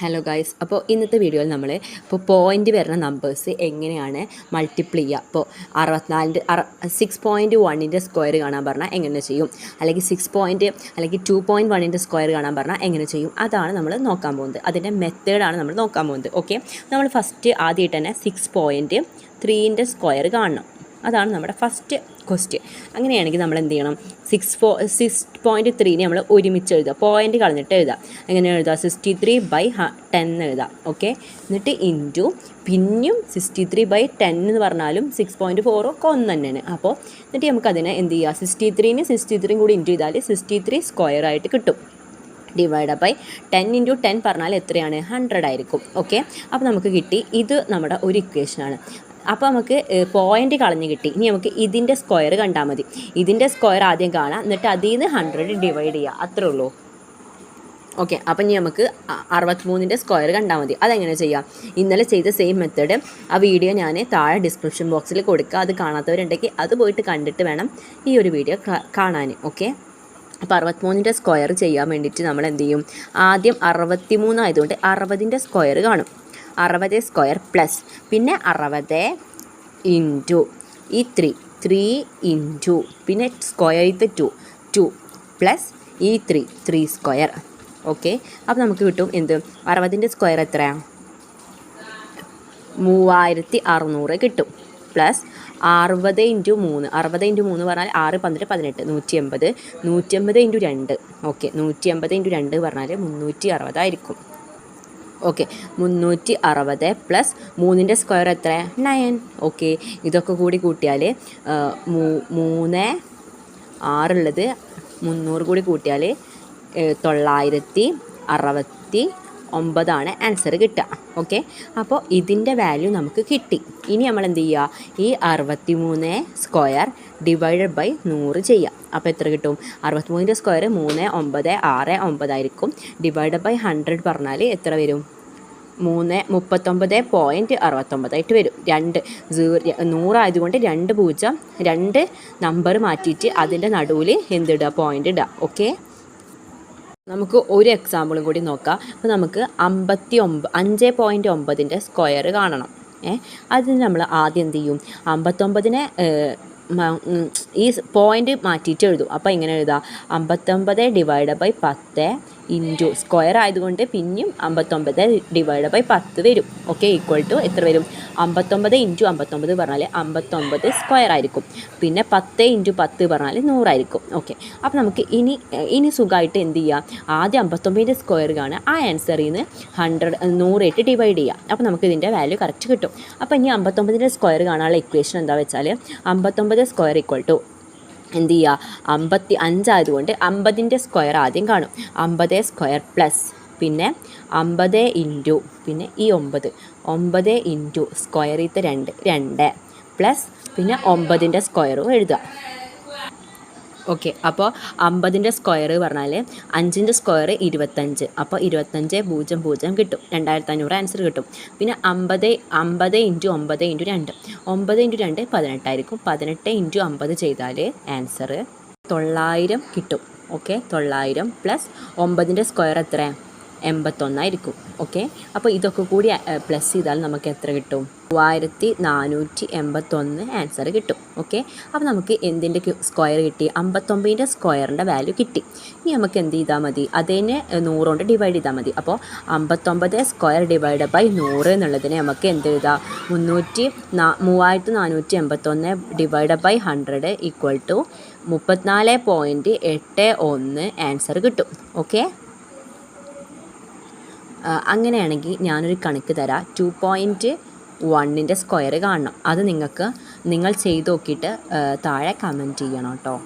Hello guys അപ്പോൾ ഇന്നത്തെ വീഡിയോയിൽ നമ്മൾ ഇപ്പോൾ പോയിന്റ് വരുന്ന നമ്പേഴ്സ് എങ്ങനെയാണ് മൾട്ടിപ്ലൈ ചെയ്യുക? അപ്പോൾ അറുപത്തിനാലിന്റെ അറ സിക്സ് പോയിന്റ് വണ്ണിന്റെ സ്ക്വയർ കാണാൻ പറഞ്ഞാൽ എങ്ങനെ ചെയ്യും? അല്ലെങ്കിൽ സിക്സ് പോയിന്റ് അല്ലെങ്കിൽ ടു പോയിന്റ് വണ്ണിന്റെ സ്ക്വയർ കാണാൻ പറഞ്ഞാൽ എങ്ങനെ ചെയ്യും? അതാണ് നമ്മൾ നോക്കാൻ പോകുന്നത്. അതിന്റെ മെത്തേഡാണ് നമ്മൾ നോക്കാൻ പോകുന്നത്. ഓക്കെ നമ്മൾ ഫസ്റ്റ് ആദ്യമായിട്ട് തന്നെ സിക്സ് പോയിന്റ് ത്രീന്റെ സ്ക്വയർ കാണണം. അതാണ് നമ്മുടെ ഫസ്റ്റ് ക്വസ്റ്റ്യൻ അങ്ങനെയാണെങ്കിൽ നമ്മൾ എന്ത് ചെയ്യണം? സിക്സ് ഫോ സിക്സ് പോയിന്റ് ത്രീനെ നമ്മൾ ഒരുമിച്ച് എഴുതുക. പോയിന്റ് കളഞ്ഞിട്ട് എഴുതാം എങ്ങനെ എഴുതുക? സിക്സ്റ്റി ത്രീ ബൈ ടെൻ എഴുതാം ഓക്കെ എന്നിട്ട് ഇന്റു പിന്നെയും സിക്സ്റ്റി ത്രീ ബൈ ടെൻ എന്ന് പറഞ്ഞാലും സിക്സ് പോയിന്റ് ഫോറും ഒക്കെ ഒന്ന് തന്നെയാണ്. അപ്പോൾ എന്നിട്ട് നമുക്കതിനെ എന്ത് ചെയ്യുക? സിക്സ്റ്റി ത്രീന് സിക്സ്റ്റി ത്രീയും കൂടി ഇന്റു ചെയ്താൽ സിക്സ്റ്റി ത്രീ സ്ക്വയർ ആയിട്ട് കിട്ടും. Divide by ten into ten പറഞ്ഞാൽ എത്രയാണ്? ഹൺഡ്രഡ് ആയിരിക്കും. ഓക്കെ അപ്പോൾ നമുക്ക് കിട്ടി ഇത് നമ്മുടെ ഒരു ഇക്വേഷനാണ് അപ്പോൾ നമുക്ക് പോയിന്റ് കളഞ്ഞ് കിട്ടി. ഇനി നമുക്ക് ഇതിന്റെ സ്ക്വയർ കണ്ടാൽ മതി. ഇതിന്റെ സ്ക്വയർ ആദ്യം കാണാം. എന്നിട്ട് അതിൽ നിന്ന് ഹൺഡ്രഡ് ഡിവൈഡ് ചെയ്യുക അത്രേ ഉള്ളൂ. ഓക്കെ അപ്പം ഇനി നമുക്ക് അറുപത്തിമൂന്നിന്റെ സ്ക്വയർ കണ്ടാൽ മതി. അതെങ്ങനെ ചെയ്യാം? ഇന്നലെ ചെയ്ത സെയിം മെത്തേഡ് ആ വീഡിയോ ഞാൻ താഴെ ഡിസ്ക്രിപ്ഷൻ ബോക്സിൽ കൊടുക്കുക അത് കാണാത്തവരുണ്ടെങ്കിൽ അത് പോയിട്ട് കണ്ടിട്ട് വേണം ഈ ഒരു വീഡിയോ കാണാൻ ഓക്കെ അപ്പോൾ അറുപത്തിമൂന്നിന്റെ സ്ക്വയർ ചെയ്യാൻ വേണ്ടിയിട്ട് നമ്മൾ എന്ത് ചെയ്യും? ആദ്യം അറുപത്തി മൂന്നായതുകൊണ്ട് അറുപതിന്റെ സ്ക്വയർ കാണും. അറുപത് സ്ക്വയർ പ്ലസ്. പിന്നെ അറുപത് ഇന്റു ഈ ത്രീ ത്രീ ഇന്റു. പിന്നെ സ്ക്വയർ ഇത് ടു ടു പ്ലസ് ഈ ത്രീ ത്രീ സ്ക്വയർ. ഓക്കെ? അപ്പോൾ നമുക്ക് കിട്ടും എന്ത്? അറുപതിന്റെ സ്ക്വയർ എത്രയാണ് മൂവായിരത്തി അറുന്നൂറ് കിട്ടും. പ്ലസ് അറുപത് ഇന്റു മൂന്ന്. അറുപത് ഇന്റു മൂന്ന് പറഞ്ഞാൽ ആറ് പന്ത്രണ്ട് പതിനെട്ട്. നൂറ്റി എൺപത് നൂറ്റി എൺപത് ഇന്റു രണ്ട്. ഓക്കെ? നൂറ്റി എൺപത് ഇന്റു രണ്ട് പറഞ്ഞാൽ മുന്നൂറ്റി അറുപതായിരിക്കും ഓക്കെ മുന്നൂറ്റി അറുപത് പ്ലസ് മൂന്നിന്റെ സ്ക്വയർ എത്ര? നയൻ ഓക്കെ ഇതൊക്കെ കൂടി കൂട്ടിയാൽ മൂന്ന് ആറുള്ളത് മുന്നൂറ് കൂടി കൂട്ടിയാൽ തൊള്ളായിരത്തി അറുപത്തി ഒമ്പതാണ് ആൻസർ കിട്ടുക. ഓക്കെ അപ്പോൾ ഇതിന്റെ വാല്യൂ നമുക്ക് കിട്ടി. ഇനി നമ്മൾ എന്ത് ചെയ്യുക? ഈ അറുപത്തി മൂന്ന് സ്ക്വയർ ഡിവൈഡഡ് ബൈ നൂറ് ചെയ്യുക. അപ്പോൾ എത്ര കിട്ടും? അറുപത്തിമൂന്നിന്റെ സ്ക്വയർ മൂന്ന് ഒമ്പത് ആറ് ഒമ്പതായിരിക്കും ഡിവൈഡഡ് ബൈ ഹൺഡ്രഡ് പറഞ്ഞാൽ എത്ര വരും? മൂന്ന് മുപ്പത്തൊമ്പത് പോയിന്റ് അറുപത്തൊമ്പതായിട്ട് വരും. രണ്ട് സീ നൂറായതുകൊണ്ട് രണ്ട് പൂജ്യം രണ്ട് നമ്പർ മാറ്റിയിട്ട് അതിന്റെ നടുവിൽ എന്തിടുക പോയിന്റ് ഇടുക. ഓക്കെ നമുക്ക് ഒരു എക്സാമ്പിളും കൂടി നോക്കാം. അപ്പോൾ നമുക്ക് അമ്പത്തി ഒമ്പ അഞ്ച് പോയിന്റ് ഒമ്പതിന്റെ സ്ക്വയർ കാണണം. ഏ അതിന് നമ്മൾ ആദ്യം എന്ത് ചെയ്യും? അമ്പത്തൊമ്പതിനെ ഈ പോയിന്റ് മാറ്റിയിട്ട് എഴുതും. അപ്പോൾ ഇങ്ങനെ എഴുതാം. അമ്പത്തൊമ്പത് ഡിവൈഡ് ബൈ പത്ത് ഇന്റു സ്ക്വയർ ആയതുകൊണ്ട് പിന്നെയും അമ്പത്തൊമ്പത് ഡിവൈഡ് ബൈ പത്ത് വരും. ഓക്കെ ഈക്വൽ ടു എത്ര വരും? അമ്പത്തൊമ്പത് ഇന്റു അമ്പത്തൊമ്പത് പറഞ്ഞാൽ അമ്പത്തൊമ്പത് സ്ക്വയർ ആയിരിക്കും. പിന്നെ പത്ത് ഇന്റു പത്ത് പറഞ്ഞാൽ നൂറായിരിക്കും. ഓക്കെ അപ്പോൾ നമുക്ക് ഇനി ഇനി സുഖമായിട്ട് എന്ത് ചെയ്യുക ആദ്യം അമ്പത്തൊമ്പതിന്റെ സ്ക്വയർ കാണുക. ആ ആൻസറിൽ നിന്ന് ഹൺഡ്രഡ് നൂറായിട്ട് ഡിവൈഡ് ചെയ്യുക അപ്പോൾ നമുക്ക് ഇതിന്റെ വാല്യൂ കറക്റ്റ് കിട്ടും. അപ്പോൾ ഇനി അമ്പത്തൊമ്പതിന്റെ സ്ക്വയർ കാണാനുള്ള ഇക്വേഷൻ എന്താ വെച്ചാൽ അമ്പത്തൊമ്പത് സ്ക്വയർ ഈക്വൽ ടു എന്ത് ചെയ്യുക അമ്പത്തി അഞ്ചായതുകൊണ്ട് അമ്പതിന്റെ സ്ക്വയർ ആദ്യം കാണും. അമ്പത് സ്ക്വയർ പ്ലസ് പിന്നെ അമ്പത് ഇന്റു പിന്നെ ഈ ഒമ്പത്. ഒമ്പത് ഇന്റു സ്ക്വയറിത്തെ രണ്ട് രണ്ട്. പ്ലസ് പിന്നെ ഒമ്പതിന്റെ സ്ക്വയറും എഴുതുക. ഓക്കെ അപ്പോൾ അമ്പതിന്റെ സ്ക്വയർ പറഞ്ഞാൽ അഞ്ചിന്റെ സ്ക്വയർ ഇരുപത്തഞ്ച്. അപ്പോൾ ഇരുപത്തഞ്ച് പൂജ്യം പൂജ്യം കിട്ടും. രണ്ടായിരത്തി അഞ്ഞൂറ് ആൻസർ കിട്ടും. പിന്നെ അമ്പത് അമ്പത് ഇന്റു ഒമ്പത് ഇന്റു രണ്ട്. ഒമ്പത് ഇന്റു രണ്ട് പതിനെട്ടായിരിക്കും. പതിനെട്ട് ഇന്റു അമ്പത് ചെയ്താൽ ആൻസർ തൊള്ളായിരം കിട്ടും. ഓക്കെ തൊള്ളായിരം പ്ലസ് ഒമ്പതിന്റെ സ്ക്വയർ എത്ര എൺപത്തൊന്നായിരിക്കും. ഓക്കെ അപ്പോൾ ഇതൊക്കെ കൂടി പ്ലസ് ചെയ്താൽ നമുക്ക് എത്ര കിട്ടും? മൂവായിരത്തി നാനൂറ്റി എൺപത്തൊന്ന് ആൻസർ കിട്ടും. ഓക്കെ അപ്പോൾ നമുക്ക് എന്തിന്റെ സ്ക്വയർ കിട്ടി? അമ്പത്തൊമ്പതിന്റെ സ്ക്വയറിന്റെ വാല്യൂ കിട്ടി. ഇനി നമുക്ക് എന്ത് ചെയ്താൽ മതി? അതിനെ നൂറുകൊണ്ട് ഡിവൈഡ് ചെയ്താൽ മതി. അപ്പോൾ അമ്പത്തൊമ്പത് സ്ക്വയർ ഡിവൈഡ് ബൈ നൂറ് എന്നുള്ളതിനെ നമുക്ക് എന്ത് എഴുതാം? മുന്നൂറ്റി നാ മൂവായിരത്തി നാനൂറ്റി എൺപത്തൊന്ന് divide by hundred equal to മുപ്പത്തിനാല് പോയിന്റ് എട്ട് ഒന്ന് ആൻസർ കിട്ടും. ഓക്കെ അങ്ങനെയാണെങ്കിൽ ഞാനൊരു കണക്ക് തരാം. ടു പോയിന്റ് വണ്ണിന്റെ സ്ക്വയർ കാണണം. അത് നിങ്ങൾക്ക് നിങ്ങൾ ചെയ്ത് നോക്കിയിട്ട് താഴെ കമന്റ് ചെയ്യണം കേട്ടോ.